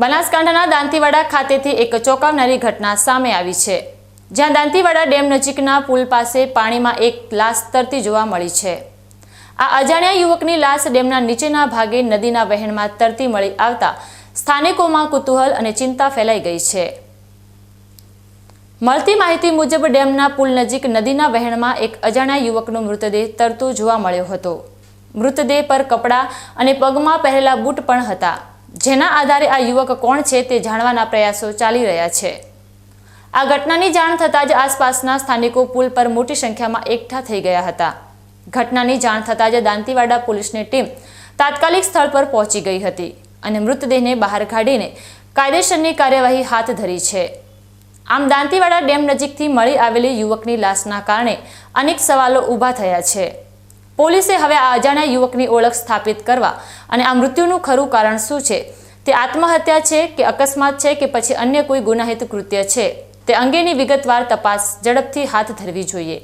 બનાસકાંઠાના દાંતીવાડા ખાતેથી એક ચોંકાવનારી ઘટના સામે આવી છે. જ્યાં દાંતીવાડા ડેમ નજીકના પુલ પાસે પાણીમાં એક લાશ તરતી જોવા મળી છે. આ અજાણ્યા યુવકની લાશ ડેમના નીચેના ભાગે નદીના વહેણમાં તરતી મળી આવતા સ્થાનિકોમાં કુતૂહલ અને ચિંતા ફેલાઈ ગઈ છે. મળતી માહિતી મુજબ ડેમના પુલ નજીક નદીના વહેણમાં એક અજાણ્યા યુવકનો મૃતદેહ તરતો જોવા મળ્યો હતો. મૃતદેહ પર કપડાં અને પગમાં પહેરેલા બૂટ પણ હતા. જેના આધારે આ યુવક કોણ છે તે જાણવાના પ્રયાસો ચાલી રહ્યા છે. આ ઘટનાની જાણ થતાં જ આસપાસના સ્થાનિકો પુલ પર મોટી સંખ્યામાં એકઠા થઈ ગયા હતા. ઘટનાની જાણ થતાં જ દાંતીવાડા પોલીસની ટીમ તાત્કાલિક સ્થળ પર પહોંચી ગઈ હતી અને મૃતદેહને બહાર કાઢીને કાયદેસરની કાર્યવાહી હાથ ધરી છે. આમ દાંતીવાડા ડેમ નજીકથી મળી આવેલી યુવકની લાશના કારણે અનેક સવાલો ઊભા થયા છે. પોલીસે હવે આ અજાણ્યા યુવકની ઓળખ સ્થાપિત કરવા અને આ મૃત્યુનું ખરું કારણ શું છે? તે આત્મહત્યા છે કે અકસ્માત છે કે પછી અન્ય કોઈ ગુનાહિત કૃત્ય છે? તે અંગેની વિગતવાર તપાસ ઝડપથી હાથ ધરવી જોઈએ.